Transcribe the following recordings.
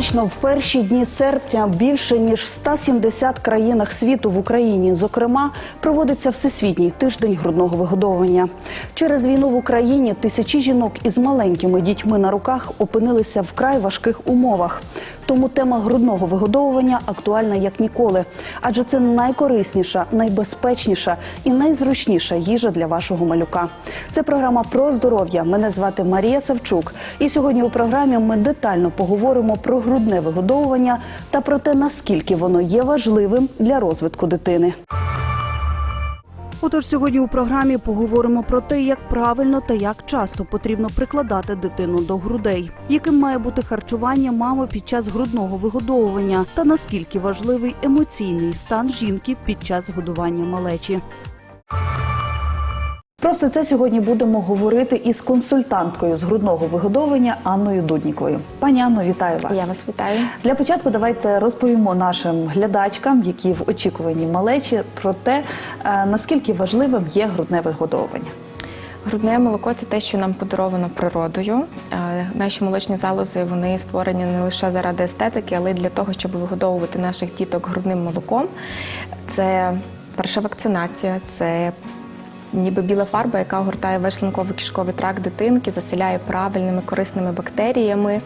Щорічно в перші дні серпня більше ніж в 170 країнах світу в Україні, зокрема, проводиться всесвітній тиждень грудного вигодовування. Через війну в Україні тисячі жінок із маленькими дітьми на руках опинилися вкрай важких умовах. Тому тема грудного вигодовування актуальна як ніколи, адже це найкорисніша, найбезпечніша і найзручніша їжа для вашого малюка. Це програма про здоров'я. Мене звати Марія Савчук. І сьогодні у програмі ми детально поговоримо про грудне вигодовування та про те, наскільки воно є важливим для розвитку дитини. Отож, сьогодні у програмі поговоримо про те, як правильно та як часто потрібно прикладати дитину до грудей, яким має бути харчування мами під час грудного вигодовування, та наскільки важливий емоційний стан жінки під час годування малечі. Про все це сьогодні будемо говорити із консультанткою з грудного вигодовування Анною Дудніковою. Пані Анно, вітаю вас. Я вас вітаю. Для початку давайте розповімо нашим глядачкам, які в очікуванні малечі, про те, е, наскільки важливим є грудне вигодовування. Грудне молоко це те, що нам подаровано природою. Е, Наші молочні залози вони створені не лише заради естетики, але й для того, щоб вигодовувати наших діток грудним молоком. Це перша вакцинація, це ніби біла фарба, яка огортає весь шлунково-кишковий тракт дитинки, заселяє правильними корисними бактеріями.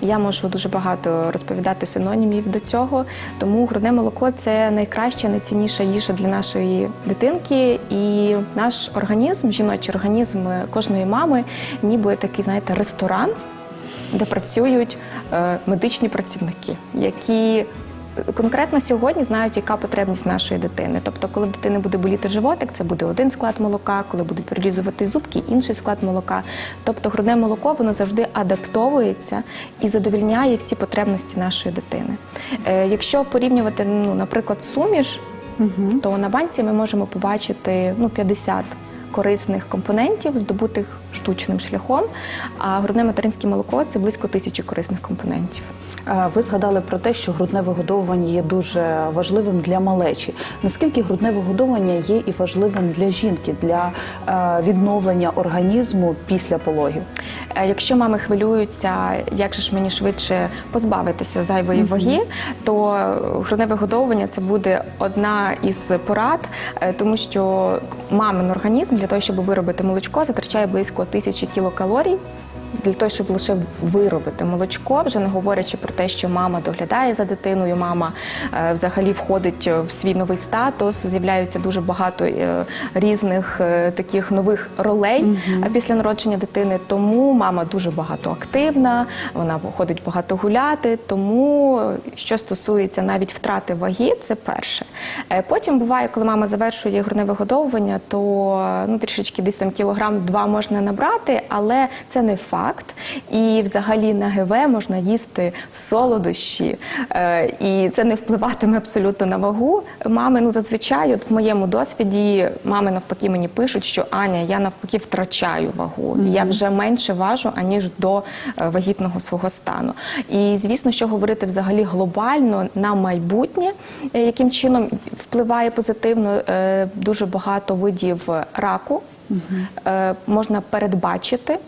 Я можу дуже багато розповідати синонімів до цього. Тому грудне молоко це найкраща, найцінніша їжа для нашої дитинки. І наш організм, жіночий організм кожної мами, ніби такий, знаєте, ресторан, де працюють е, медичні працівники, які конкретно сьогодні знають, яка потребність нашої дитини. Тобто, коли дитини буде боліти животик, це буде один склад молока, коли будуть перелізувати зубки, інший склад молока. Тобто, грудне молоко воно завжди адаптовується і задовільняє всі потребності нашої дитини. Е, якщо порівнювати, ну, наприклад, суміш, то на банці ми можемо побачити ну, 50 корисних компонентів, здобутих штучним шляхом. А грудне материнське молоко це близько тисячі корисних компонентів. Ви згадали про те, що грудне вигодовування є дуже важливим для малечі. Наскільки грудне вигодовування є і важливим для жінки для е, відновлення організму після пологів? Е, Якщо мами хвилюються, як же ж мені швидше позбавитися зайвої ваги, то грудне вигодовування це буде одна із порад, е, тому що мамин організм для того, щоб виробити молочко, затрачає близько тисячі кілокалорій. Для того, щоб лише виробити молочко, вже не говорячи про те, що мама доглядає за дитиною, мама е, взагалі входить в свій новий статус, з'являється дуже багато е, різних е, таких нових ролей е, після народження дитини. Тому мама дуже багато активна, вона ходить багато гуляти. Тому що стосується навіть втрати ваги, це перше. Потім буває, коли мама завершує грудне вигодовування, то ну трішечки десь там кілограм два можна набрати, але це не факт. І взагалі на ГВ можна їсти солодощі, е, і це не впливатиме абсолютно на вагу. Мами, ну зазвичай, от в моєму досвіді, мами навпаки мені пишуть, що Аня, я навпаки втрачаю вагу. і Я вже менше важу, аніж до е, вагітного свого стану. І звісно, що говорити взагалі глобально на майбутнє, е, яким чином впливає позитивно дуже багато видів раку. Е, Можна передбачити.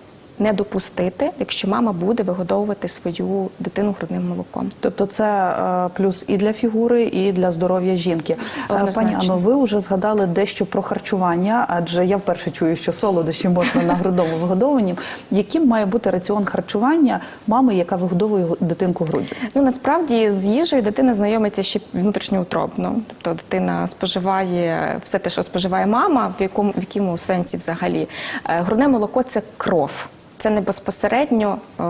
Не допустити, якщо мама буде вигодовувати свою дитину грудним молоком. Тобто це е, плюс і для фігури, і для здоров'я жінки. Е, Однозначно. Пані Анно, ви вже згадали дещо про харчування, адже я вперше чую, що солодощі можна на грудному вигодовуванні. Яким має бути раціон харчування мами, яка вигодовує дитинку груддю? Ну насправді з їжею дитина знайомиться ще внутрішньоутробно. Тобто дитина споживає все те, що споживає мама, в якому в якому сенсі взагалі Е, грудне молоко це кров. Це не безпосередньо е,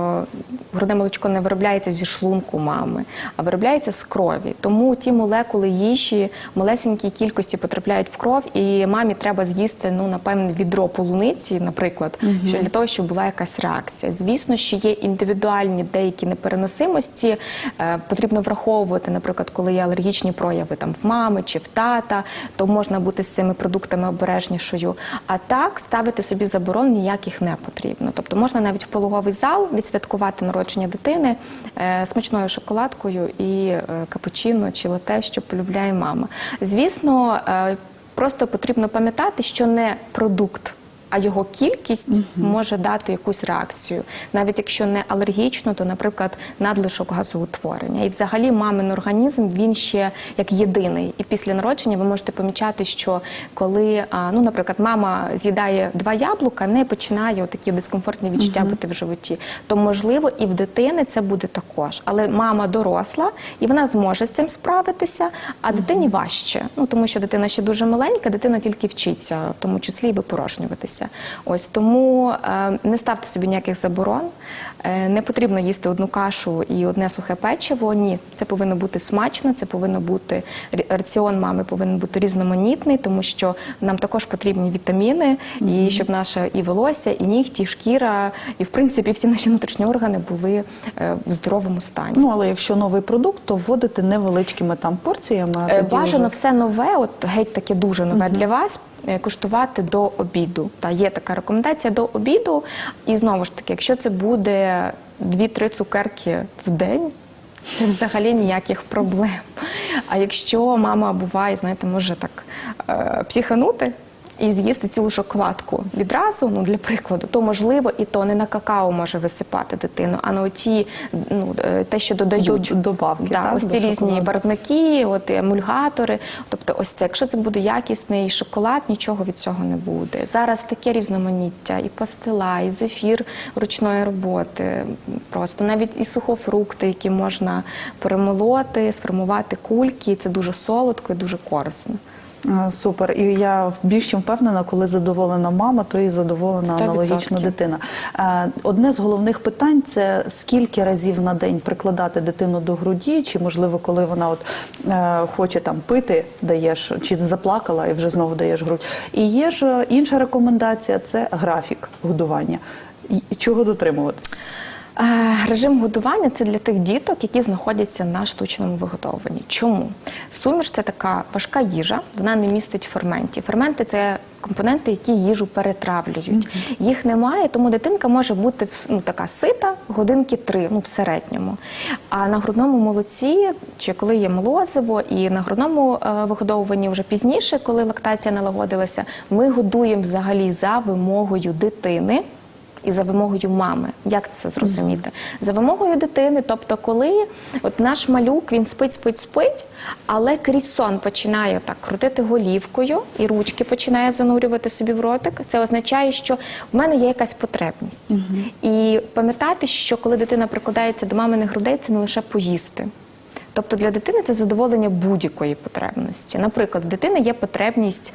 грудне молочко не виробляється зі шлунку мами, а виробляється з крові. Тому ті молекули їжі малесенькій кількості потрапляють в кров, і мамі треба з'їсти ну напевне відро полуниці, наприклад, що для того, щоб була якась реакція. Звісно, що є індивідуальні деякі непереносимості. Е, потрібно враховувати, наприклад, коли є алергічні прояви там в мами чи в тата, то можна бути з цими продуктами обережнішою. А так ставити собі заборон ніяких не потрібно. Тобто можна навіть в пологовий зал відсвяткувати народження дитини е, смачною шоколадкою і е, капучино чи лате, що полюбляє мама. Звісно, е, просто потрібно пам'ятати, що не продукт а його кількість може дати якусь реакцію. Навіть якщо не алергічну, то, наприклад, надлишок газоутворення. І взагалі мамин організм він ще як єдиний. І після народження ви можете помічати, що коли, ну, наприклад, мама з'їдає два яблука, в неї починає такі дискомфортні відчуття бути в животі. То можливо і в дитини це буде також. Але мама доросла і вона зможе з цим справитися, а дитині важче. Ну тому що дитина ще дуже маленька, дитина тільки вчиться, в тому числі і випорожнюватися. Ось тому е, не ставте собі ніяких заборон. Е, не потрібно їсти одну кашу і одне сухе печиво. Ні, це повинно бути смачно, це повинно бути раціон мами повинен бути різноманітний, тому що нам також потрібні вітаміни, і щоб наше і волосся, і нігті, і шкіра, і в принципі всі наші внутрішні органи були е, в здоровому стані. Ну, але якщо новий продукт, то вводити невеличкими там порціями. Бажано вже- все нове, от геть таке дуже нове для вас. Е, Куштувати до обіду. Та є така рекомендація до обіду. І знову ж таки, якщо це буде 2-3 цукерки в день, взагалі ніяких проблем. А якщо мама буває, знаєте, може так е, психанути. І з'їсти цілу шоколадку відразу, ну для прикладу, то можливо, і то не на какао може висипати дитину, а на оті, ну е, те, що додають До- добавки, Да, так, ось до ці різні шоколаду. барвники, от емульгатори. Тобто, ось це, якщо це буде якісний шоколад, нічого від цього не буде. Зараз таке різноманіття, і пастила, і зефір ручної роботи. Просто навіть і сухофрукти, які можна перемолоти, сформувати кульки. Це дуже солодко і дуже корисно. Е, Супер. І я більш чим впевнена, коли задоволена мама, то і задоволена 100%. аналогічно дитина. Е, Одне з головних питань це скільки разів на день прикладати дитину до груді, чи можливо, коли вона от е, хоче там пити, даєш, чи заплакала і вже знову даєш грудь. І є ж інша рекомендація це графік годування. Чого дотримуватись? Е, Режим годування це для тих діток, які знаходяться на штучному виготовленні. Чому? Суміш це така важка їжа, вона не містить ферментів. Ферменти це компоненти, які їжу перетравлюють. Їх немає, тому дитинка може бути ну, така сита годинки три, ну в середньому. А на грудному молоці, чи коли є молозиво, і на грудному е, вигодовуванні вже пізніше, коли лактація налагодилася, ми годуємо взагалі за вимогою дитини і за вимогою мами. Як це зрозуміти? За вимогою дитини, тобто, коли от наш малюк він спить, спить, спить, але крізь сон починає так крутити голівкою і ручки починає занурювати собі в ротик. Це означає, що в мене є якась потребність. І пам'ятати, що коли дитина прикладається до маминих грудей, це не лише поїсти. Тобто для дитини це задоволення будь-якої потребності. Наприклад, в дитини є потребність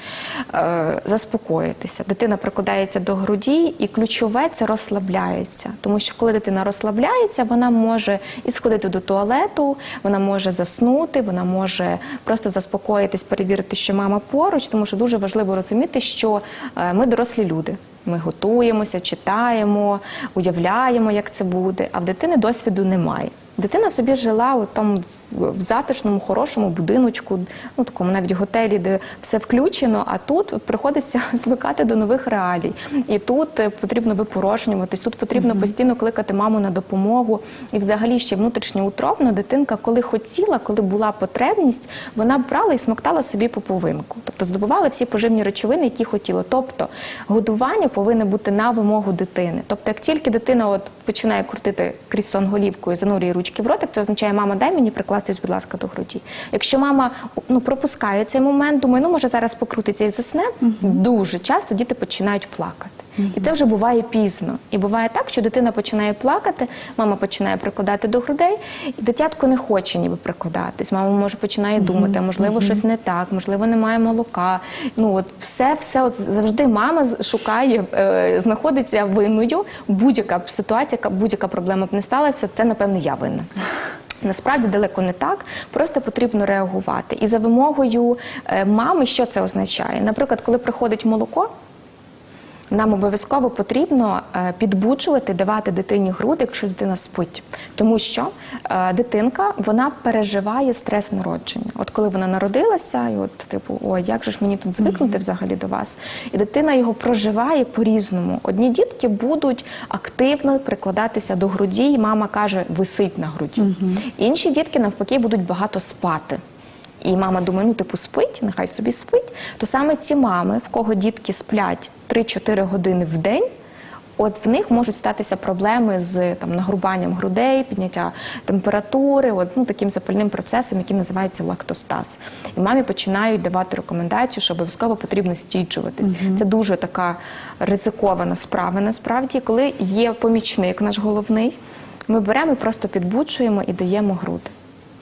е, заспокоїтися. Дитина прикладається до груді, і ключове це розслабляється. Тому що коли дитина розслабляється, вона може і сходити до туалету, вона може заснути, вона може просто заспокоїтись, перевірити, що мама поруч, тому що дуже важливо розуміти, що е, ми дорослі люди. Ми готуємося, читаємо, уявляємо, як це буде, а в дитини досвіду немає. Дитина собі жила у тому в- затишному, хорошому будиночку, ну такому навіть готелі, де все включено. А тут приходиться звикати до нових реалій. І тут е, потрібно випорожнюватись, тут потрібно постійно кликати маму на допомогу. І взагалі ще внутрішньоутробно дитинка, коли хотіла, коли була потребність, вона брала і смоктала собі поповинку. Тобто здобувала всі поживні речовини, які хотіла. Тобто годування повинне бути на вимогу дитини. Тобто, як тільки дитина от починає крутити крізь сон голівкою, занурює ручки в ротик, це означає, мама, дай мені прикластись, будь ласка, до груді. Якщо мама ну пропускає цей момент, думає, ну може зараз покрутиться і засне. Дуже часто діти починають плакати. І це вже буває пізно. І буває так, що дитина починає плакати, мама починає прикладати до грудей, і дитятко не хоче ніби прикладатись. Мама може починає думати, можливо, щось не так, можливо, немає молока. Ну от все, все от завжди мама шукає, е, знаходиться винною. Будь-яка ситуація, яка- будь-яка проблема б не сталася, це напевно я винна. Насправді далеко не так, просто потрібно реагувати. І за вимогою е, мами, що це означає? Наприклад, коли приходить молоко, нам обов'язково потрібно е, підбуджувати, давати дитині груди, якщо дитина спить. Тому що е, дитинка вона переживає стрес народження. От коли вона народилася, і от типу, ой, як же ж мені тут звикнути взагалі до вас? І дитина його проживає по-різному. Одні дітки будуть активно прикладатися до груді, і мама каже, висить на груді. Інші дітки навпаки будуть багато спати. І мама думає, ну типу спить, нехай собі спить, то саме ці мами, в кого дітки сплять 3-4 години в день. От в них можуть статися проблеми з там нагрубанням грудей, підняття температури, от, ну, таким запальним процесом, який називається лактостаз. І мамі починають давати рекомендацію, що обов'язково потрібно стіджуватись. Це дуже така ризикована справа. Насправді, коли є помічник наш головний, ми беремо і просто підбуджуємо і даємо груди.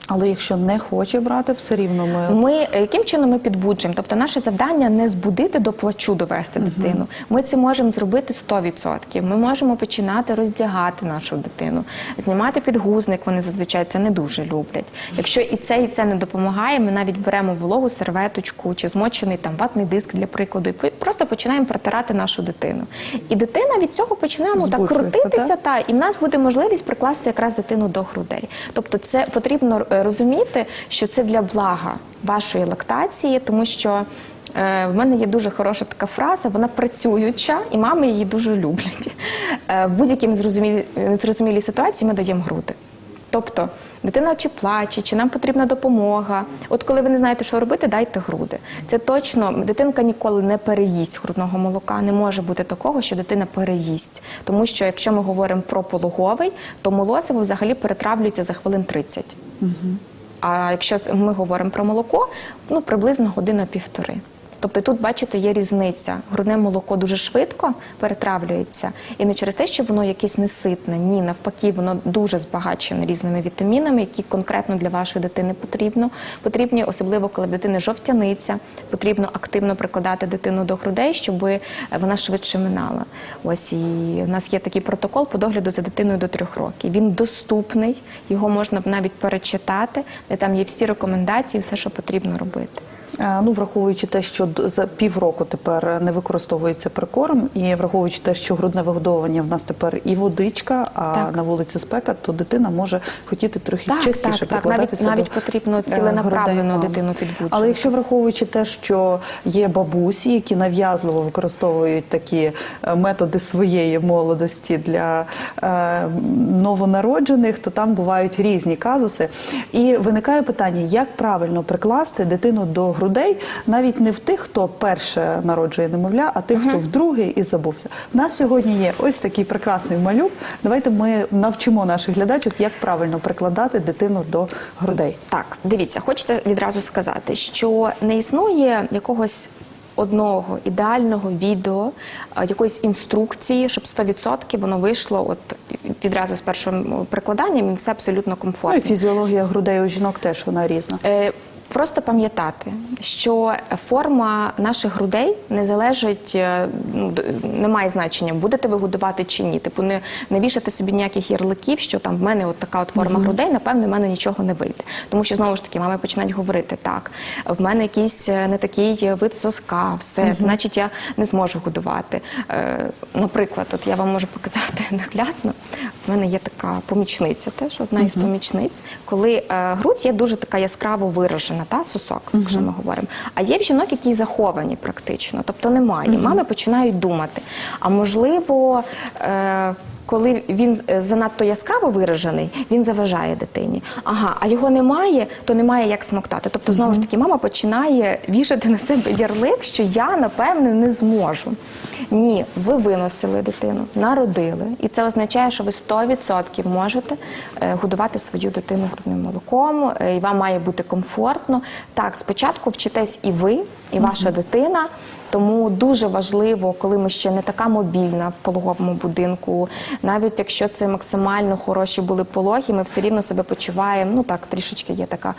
Але якщо не хоче брати, все рівно ми Ми е, яким чином ми підбуджуємо? Тобто, наше завдання не збудити до плачу довести дитину. Ми це можемо зробити 100%. Ми можемо починати роздягати нашу дитину, знімати підгузник. Вони зазвичай це не дуже люблять. Якщо і це, і це не допомагає, ми навіть беремо вологу серветочку чи змочений там ватний диск для прикладу, і просто починаємо протирати нашу дитину. І дитина від цього починає ну, так крутитися, та і в нас буде можливість прикласти якраз дитину до грудей. Тобто, це потрібно е, розуміти, що це для блага вашої лактації, тому що. е, В мене є дуже хороша така фраза, вона працююча, і мами її дуже люблять. Е, В будь-якій незрозумілій ситуації ми даємо груди. Тобто дитина чи плаче, чи нам потрібна допомога. От коли ви не знаєте, що робити, дайте груди. Це точно дитинка ніколи не переїсть грудного молока. Не може бути такого, що дитина переїсть. Тому що якщо ми говоримо про пологовий, то молозиво взагалі перетравлюється за хвилин 30. А якщо ми говоримо про молоко, ну приблизно година-півтори. Тобто тут, бачите, є різниця. Грудне молоко дуже швидко перетравлюється, і не через те, що воно якесь неситне. Ні, навпаки, воно дуже збагачене різними вітамінами, які конкретно для вашої дитини потрібно. Потрібні, особливо коли в дитини жовтяниця, потрібно активно прикладати дитину до грудей, щоб вона швидше минала. Ось і в нас є такий протокол по догляду за дитиною до трьох років. Він доступний, його можна навіть перечитати, де там є всі рекомендації, все, що потрібно робити. Е, Ну, враховуючи те, що за півроку тепер не використовується прикорм, і враховуючи те, що грудне вигодовування в нас тепер і водичка, а Так. на вулиці спека, то дитина може хотіти трохи Так, частіше так, так. Навіть- навіть потрібно е, ціленаправлено дитину підбуджувати. Але якщо враховуючи те, що є бабусі, які нав'язливо використовують такі е, методи своєї молодості для е, новонароджених, то там бувають різні казуси. І виникає питання, як правильно прикласти дитину до грудей, навіть не в тих, хто перше народжує немовля, а тих, хто вдруге і забувся. У нас сьогодні є ось такий прекрасний малюк. Давайте ми навчимо наших глядачок, як правильно прикладати дитину до грудей. Так, дивіться, хочеться відразу сказати, що не існує якогось. Одного ідеального відео, якоїсь інструкції, щоб 100% воно вийшло от відразу з першим прикладанням, і все абсолютно Ну і комфортно. фізіологія грудей у жінок теж вона різна. Е, Просто пам'ятати, що форма наших грудей не залежить, е, ну, не має значення, будете ви годувати чи ні. Типу, не, не вішати собі ніяких ярликів, що там в мене от така от форма грудей, напевно, в мене нічого не вийде. Тому що знову ж таки мами починають говорити так, в мене якийсь е, не такий вид соска, все, значить я не зможу годувати. Е, наприклад, от я вам можу показати наглядно. В мене є така помічниця, теж одна із помічниць, коли е, грудь є дуже така яскраво виражена, та сосок, якщо ми говоримо. А є в жінок, які заховані практично, тобто немає. Мами починають думати. А можливо. Е, коли він е, занадто яскраво виражений, він заважає дитині. Ага, а його немає, то немає як смоктати. Тобто, знову ж таки, мама починає вішати на себе ярлик, що я напевне не зможу. Ні, ви виносили дитину, народили, і це означає, що ви 100% можете е, годувати свою дитину грудним молоком, е, і вам має бути комфортно. Так, спочатку вчитесь і ви, і ваша дитина. Тому дуже важливо, коли ми ще не така мобільна в пологовому будинку, навіть якщо це максимально хороші були пологи, ми все рівно себе почуваємо. Ну так, трішечки є така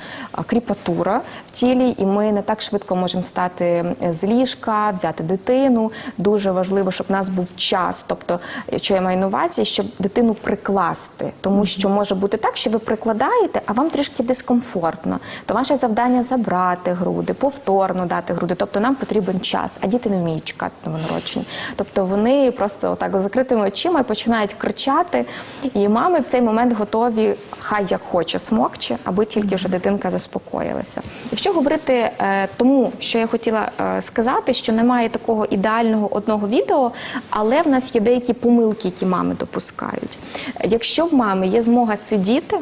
кріпатура в тілі, і ми не так швидко можемо встати е, з ліжка, взяти дитину. Дуже важливо, щоб в нас був час. Тобто, що я маю на увазі, щоб дитину прикласти, тому що може бути так, що ви прикладаєте, а вам трішки дискомфортно. То ваше завдання забрати груди, повторно дати груди. Тобто нам потрібен час, а діти не вміють чекати новонароджені. Тобто вони просто так з закритими очима починають кричати, і мами в цей момент готові, хай як хоче смокче, аби тільки вже дитинка заспокоїлася. Якщо говорити е, тому, що я хотіла е, сказати, що немає такого ідеального одного відео, але в нас є деякі помилки, які мами допускають. Якщо в мами є змога сидіти.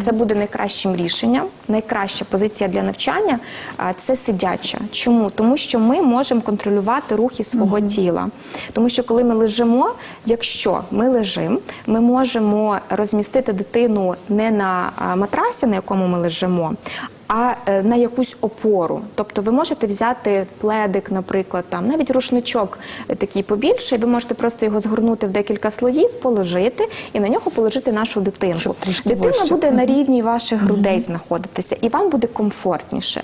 Це буде найкращим рішенням. Найкраща позиція для навчання це сидяча. Чому? Тому що ми можемо контролювати рухи свого тіла. Тому що коли ми лежимо, якщо ми лежимо, ми можемо розмістити дитину не на матрасі, на якому ми лежимо. А е, на якусь опору, тобто ви можете взяти пледик, наприклад, там навіть рушничок е, такий побільше, і ви можете просто його згорнути в декілька слоїв, положити і на нього положити нашу дитинку. Дитина вище. буде на рівні ваших грудей знаходитися, і вам буде комфортніше.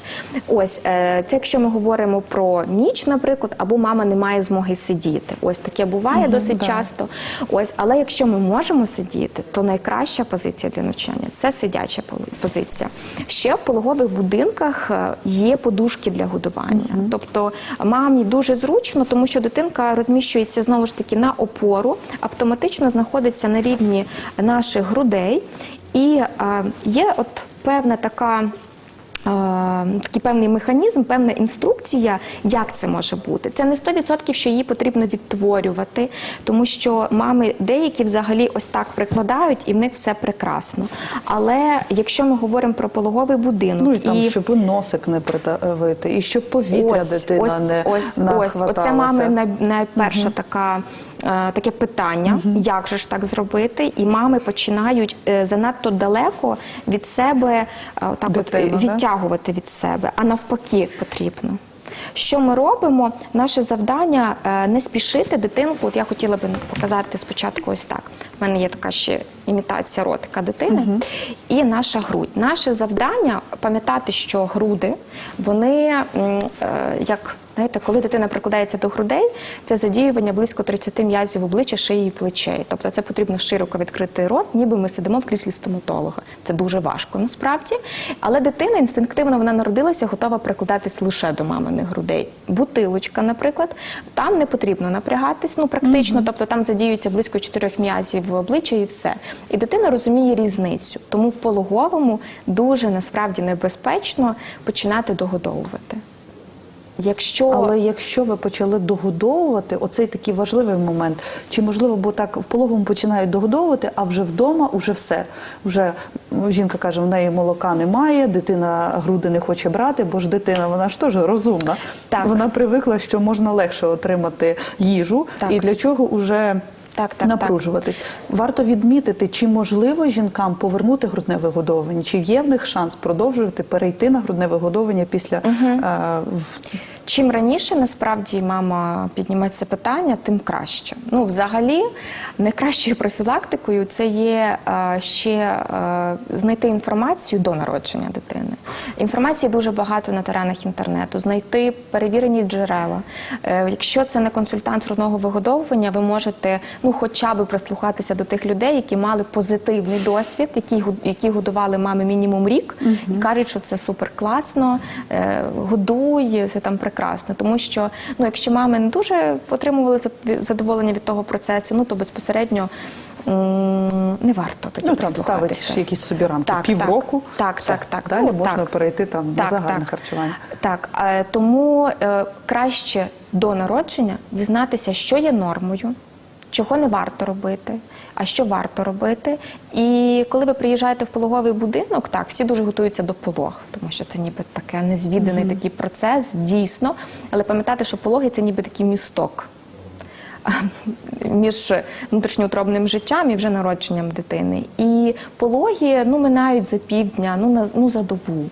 Ось е, це якщо ми говоримо про ніч, наприклад, або мама не має змоги сидіти. Ось таке буває досить да. часто. Ось, але якщо ми можемо сидіти, то найкраща позиція для навчання це сидяча позиція. Ще в пологових будинках е, є подушки для годування. Тобто мамі дуже зручно, тому що дитинка розміщується знову ж таки на опору, автоматично знаходиться на рівні наших грудей, і е, є от певна така. Такий певний механізм, певна інструкція, як це може бути. Це не 100%, що її потрібно відтворювати, тому що мами деякі взагалі ось так прикладають, і в них все прекрасно. Але якщо ми говоримо про пологовий будинок Ну і там, щоб носик не придавити, і щоб повітря дитина ось, не ось, ось. Оце мами най, найперша така. Е, Таке питання, як же ж так зробити, і мами починають е, занадто далеко від себе так Дитину, от, відтягувати да? від себе, а навпаки потрібно. Що ми робимо? Наше завдання е, не спішити дитинку. От я хотіла би показати спочатку ось так. У мене є така ще імітація ротика дитини і наша грудь. Наше завдання пам'ятати, що груди вони е, як. Знаєте, коли дитина прикладається до грудей, це задіювання близько 30 м'язів обличчя, шиї і плечей. Тобто це потрібно широко відкрити рот, ніби ми сидимо в кріслі стоматолога. Це дуже важко насправді. Але дитина інстинктивно вона народилася, готова прикладатись лише до маминих грудей. Бутилочка, наприклад, там не потрібно напрягатись, ну практично, тобто там задіюється близько чотирьох м'язів в обличчя і все. І дитина розуміє різницю. Тому в пологовому дуже насправді небезпечно починати догодовувати. Якщо Але якщо ви почали догодовувати, оцей такий важливий момент, чи можливо, бо так в пологовому починають догодовувати, а вже вдома уже все. Вже жінка каже, в неї молока немає, дитина груди не хоче брати, бо ж дитина, вона ж теж розумна. Так. Вона привикла, що можна легше отримати їжу, Так. і для чого уже Так, так, напружуватись. Варто відмітити, чи можливо жінкам повернути грудне вигодовування, чи є в них шанс продовжувати перейти на грудне вигодовування після е, в- Чим раніше насправді мама підніме це питання, тим краще. Ну, взагалі, найкращою профілактикою це є е, ще е, знайти інформацію до народження дитини. Інформації дуже багато на теренах інтернету, знайти перевірені джерела. Е, якщо це не консультант грудного вигодовування, ви можете ну, хоча б прислухатися до тих людей, які мали позитивний досвід, які, які годували мами мінімум рік, і кажуть, що це супер класно, е, годуй, це там прекрасно. Тому що ну, якщо мами не дуже отримували задоволення від того процесу, ну то безпосередньо не варто тоді Ну, там якісь собі рамки Так, півроку. Так, все. так, так. Далі Ну, можна так. перейти там на Так, загальне так. харчування. Так, е, тому е, краще до народження дізнатися, що є нормою, чого не варто робити, а що варто робити. І коли ви приїжджаєте в пологовий будинок, так, всі дуже готуються до полог, тому що це ніби таке незвіданий такий процес, дійсно. Але пам'ятати, що пологи це ніби такий місток між внутрішньоутробним життям і вже народженням дитини. І пологи ну, минають за півдня, ну, на, ну за добу.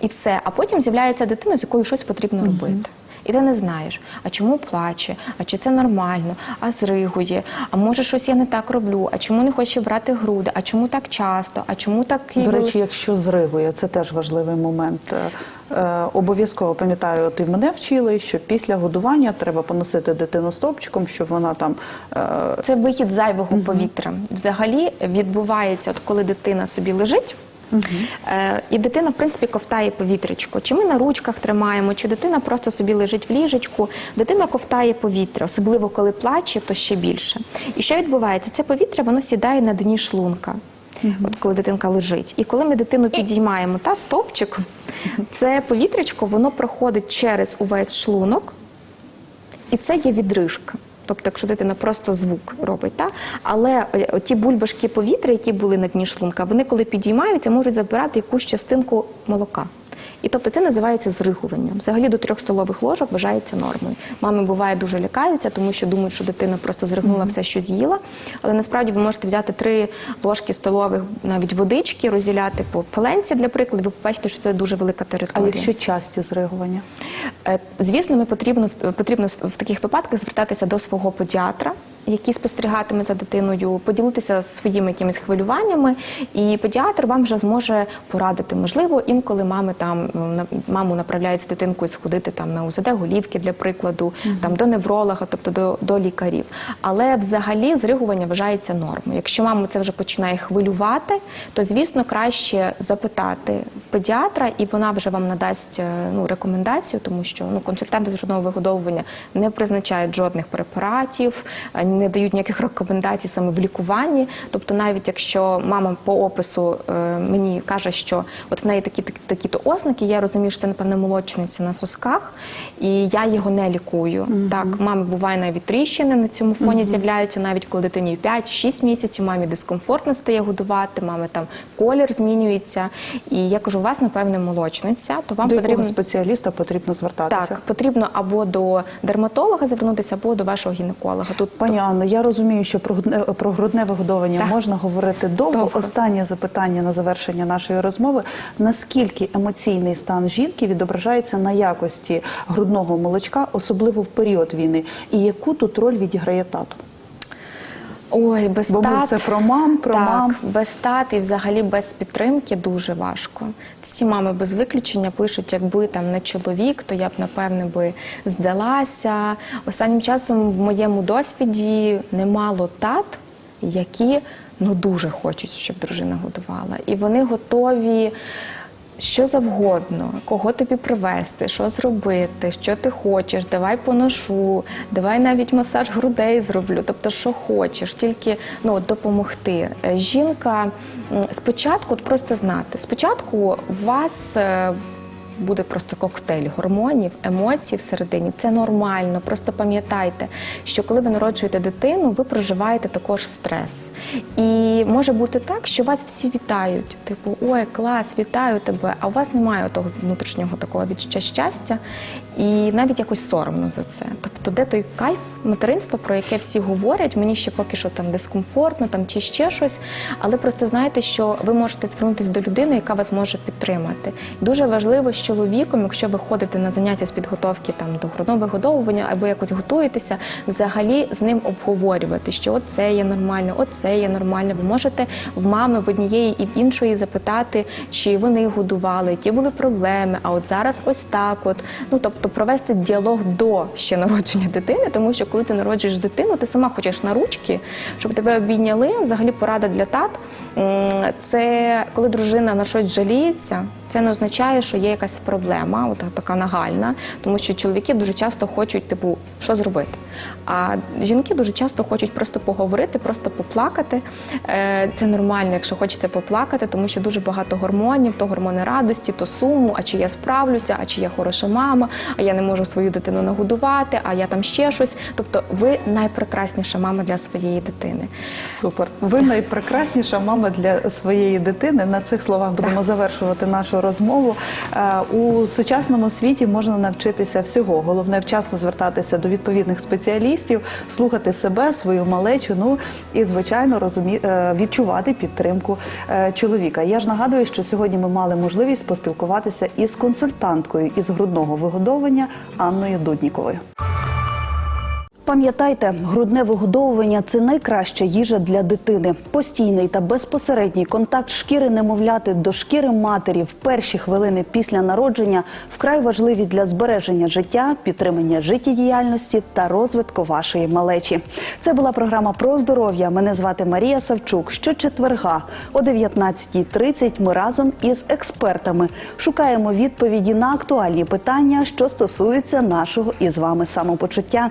І все. А потім з'являється дитина, з якою щось потрібно робити. І ти не знаєш, а чому плаче, а чи це нормально, а зригує, а може щось я не так роблю, а чому не хоче брати груди, а чому так часто, а чому так До речі, якщо зригує, це теж важливий момент. Е, е, обов'язково пам'ятаю, і мене вчили, що після годування треба поносити дитину стопчиком, щоб вона там е, Це вихід зайвого повітря. Взагалі відбувається, от коли дитина собі лежить. Е, і дитина, в принципі, ковтає повітрячко. Чи ми на ручках тримаємо, чи дитина просто собі лежить в ліжечку. Дитина ковтає повітря, особливо коли плаче, то ще більше. І що відбувається? Це повітря воно сідає на дні шлунка. От коли дитинка лежить. І коли ми дитину підіймаємо та стовпчик, це повітрячко воно проходить через увесь шлунок, і це є відрижка. Тобто, якщо дитина просто звук робить, та? але е, ті бульбашки повітря, які були на дні шлунка, вони коли підіймаються, можуть забирати якусь частинку молока. І тобто це називається зригуванням. Взагалі до трьох столових ложок вважається нормою. Мами буває дуже лякаються, тому що думають, що дитина просто зригнула все, що з'їла. Але насправді ви можете взяти три ложки столових навіть водички, розділяти по поленці, для прикладу. Ви побачите, що це дуже велика А територія. якщо часті зригування? Е, Звісно, ми потрібно потрібно в таких випадках звертатися до свого педіатра, який спостерігатиме за дитиною, поділитися своїми якимись хвилюваннями, і педіатр вам вже зможе порадити. Можливо, інколи мами там е, маму направляють з дитинкою сходити там на УЗД голівки, для прикладу, там до невролога, тобто до, до лікарів. Але взагалі зригування вважається нормою. Якщо маму це вже починає хвилювати, то звісно краще запитати в педіатра, і вона вже вам надасть е, ну, рекомендацію, тому що ну, консультанти з грудного вигодовування не призначають жодних препаратів, е, не дають ніяких рекомендацій саме в лікуванні. Тобто, навіть якщо мама по опису е, мені каже, що от в неї такі такі такі-то ознаки, я розумію, що це напевне молочниця на сосках, і я його не лікую. Так, мами буває навіть тріщини на цьому фоні з'являються, навіть коли дитині 5-6 місяців, мамі дискомфортно стає годувати, мами там колір змінюється. І я кажу, у вас напевне молочниця, то вам До потрібно якого спеціаліста потрібно звертатися? так, потрібно або до дерматолога звернутися, або до вашого гінеколога. Тут Пані Анно, я розумію, що про грудне, про грудне вигодовування Так. можна говорити довго. Довго. Останнє запитання на завершення нашої розмови: наскільки емоційний стан жінки відображається на якості грудного молочка, особливо в період війни, і яку тут роль відіграє тато? Ой, без Бо тат. все про мам, про так, мам. без тат і взагалі без підтримки дуже важко. Всі мами без виключення пишуть, якби там не чоловік, то я б напевне би здалася. Останнім часом в моєму досвіді немало тат, які ну дуже хочуть, щоб дружина годувала, і вони готові. Що завгодно, кого тобі привезти, що зробити, що ти хочеш, давай поношу, давай навіть масаж грудей зроблю, тобто що хочеш, тільки ну, допомогти. Е, Жінка спочатку от просто знати, спочатку вас. Буде просто коктейль гормонів, емоцій всередині. Це нормально. Просто пам'ятайте, що коли ви народжуєте дитину, ви проживаєте також стрес. І може бути так, що вас всі вітають. Типу, ой, клас, вітаю тебе. А у вас немає того внутрішнього такого відчуття щастя, і навіть якось соромно за це. Тобто, де той кайф материнства, про яке всі говорять, мені ще поки що там дискомфортно, там чи ще щось. Але просто знаєте, що ви можете звернутися до людини, яка вас може підтримати. Дуже важливо з чоловіком, якщо ви ходите на заняття з підготовки там до грудного вигодовування або якось готуєтеся, взагалі з ним обговорювати, що оце є нормально, оце є нормально. Ви можете в мами в однієї і в іншої запитати, чи вони годували, які були проблеми. А от зараз ось так. От ну тобто провести діалог до ще народження дитини, тому що коли ти народжуєш дитину, ти сама хочеш на ручки, щоб тебе обійняли. Взагалі порада для тат. Це коли дружина на щось жаліється, це не означає, що є якась проблема, от така нагальна, тому що чоловіки дуже часто хочуть, типу, що зробити. А жінки дуже часто хочуть просто поговорити, просто поплакати. Е, Це нормально, якщо хочеться поплакати, тому що дуже багато гормонів, то гормони радості, то суму, а чи я справлюся, а чи я хороша мама, а я не можу свою дитину нагодувати, а я там ще щось. Тобто, ви найпрекрасніша мама для своєї дитини. Супер. Ви найпрекрасніша мама для своєї дитини. На цих словах будемо завершувати нашу розмову. Е, У сучасному світі можна навчитися всього. Головне вчасно звертатися до відповідних спеціалістів, слухати себе, свою малечу. Ну і звичайно розумі... е, відчувати підтримку е, чоловіка. Я ж нагадую, що сьогодні ми мали можливість поспілкуватися із консультанткою із грудного вигодовування Анною Дудніковою. Пам'ятайте, грудне вигодовування це найкраща їжа для дитини. Постійний та безпосередній контакт шкіри немовляти до шкіри матері в перші хвилини після народження вкрай важливі для збереження життя, підтримання життєдіяльності та розвитку вашої малечі. Це була програма про здоров'я. Мене звати Марія Савчук. Щочетверга о 19.30 ми разом із експертами шукаємо відповіді на актуальні питання, що стосуються нашого із вами самопочуття.